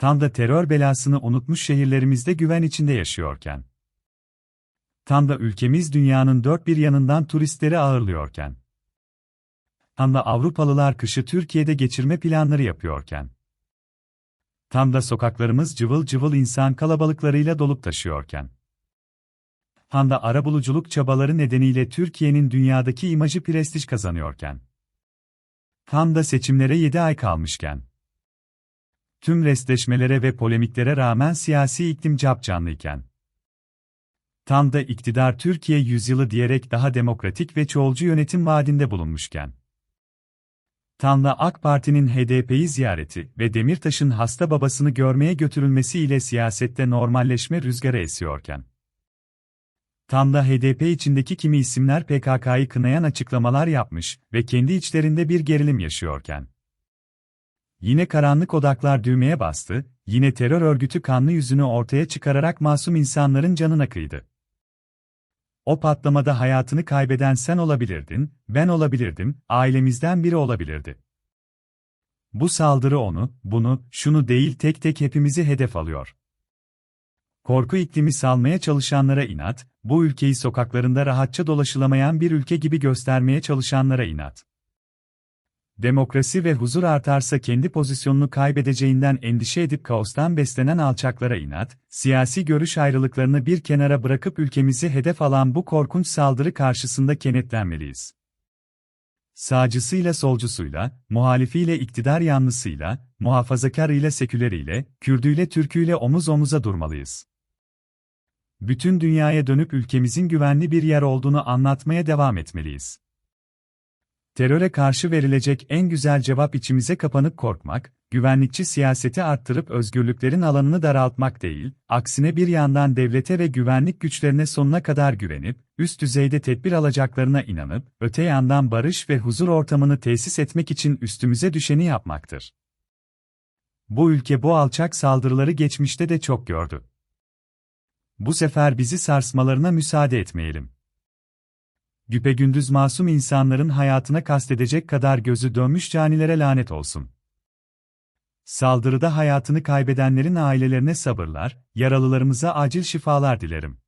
Tam da terör belasını unutmuş şehirlerimizde güven içinde yaşıyorken. Tam da ülkemiz dünyanın dört bir yanından turistleri ağırlıyorken. Tam da Avrupalılar kışı Türkiye'de geçirme planları yapıyorken. Tam da sokaklarımız cıvıl cıvıl insan kalabalıklarıyla dolup taşıyorken. Tam da arabuluculuk çabaları nedeniyle Türkiye'nin dünyadaki imajı prestij kazanıyorken. Tam da seçimlere 7 ay kalmışken. Tüm restleşmelere ve polemiklere rağmen siyasi iklim capcanlıyken. Tam da iktidar Türkiye yüzyılı diyerek daha demokratik ve çoğulcu yönetim vaadinde bulunmuşken. Tam da AK Parti'nin HDP'yi ziyareti ve Demirtaş'ın hasta babasını görmeye götürülmesiyle siyasette normalleşme rüzgarı esiyorken. Tam da HDP içindeki kimi isimler PKK'yı kınayan açıklamalar yapmış ve kendi içlerinde bir gerilim yaşıyorken. Yine karanlık odaklar düğmeye bastı, yine terör örgütü kanlı yüzünü ortaya çıkararak masum insanların canına kıydı. O patlamada hayatını kaybeden sen olabilirdin, ben olabilirdim, ailemizden biri olabilirdi. Bu saldırı onu, bunu, şunu değil tek tek hepimizi hedef alıyor. Korku iklimi salmaya çalışanlara inat, bu ülkeyi sokaklarında rahatça dolaşılamayan bir ülke gibi göstermeye çalışanlara inat. Demokrasi ve huzur artarsa kendi pozisyonunu kaybedeceğinden endişe edip kaostan beslenen alçaklara inat, siyasi görüş ayrılıklarını bir kenara bırakıp ülkemizi hedef alan bu korkunç saldırı karşısında kenetlenmeliyiz. Sağcısıyla solcusuyla, muhalifiyle iktidar yanlısıyla, muhafazakarıyla seküleriyle, Kürdüyle Türküyle omuz omuza durmalıyız. Bütün dünyaya dönüp ülkemizin güvenli bir yer olduğunu anlatmaya devam etmeliyiz. Teröre karşı verilecek en güzel cevap içimize kapanıp korkmak, güvenlikçi siyaseti arttırıp özgürlüklerin alanını daraltmak değil, aksine bir yandan devlete ve güvenlik güçlerine sonuna kadar güvenip, üst düzeyde tedbir alacaklarına inanıp, öte yandan barış ve huzur ortamını tesis etmek için üstümüze düşeni yapmaktır. Bu ülke bu alçak saldırıları geçmişte de çok gördü. Bu sefer bizi sarsmalarına müsaade etmeyelim güpegündüz masum insanların hayatına kastedecek kadar gözü dönmüş canilere lanet olsun. Saldırıda hayatını kaybedenlerin ailelerine sabırlar, yaralılarımıza acil şifalar dilerim.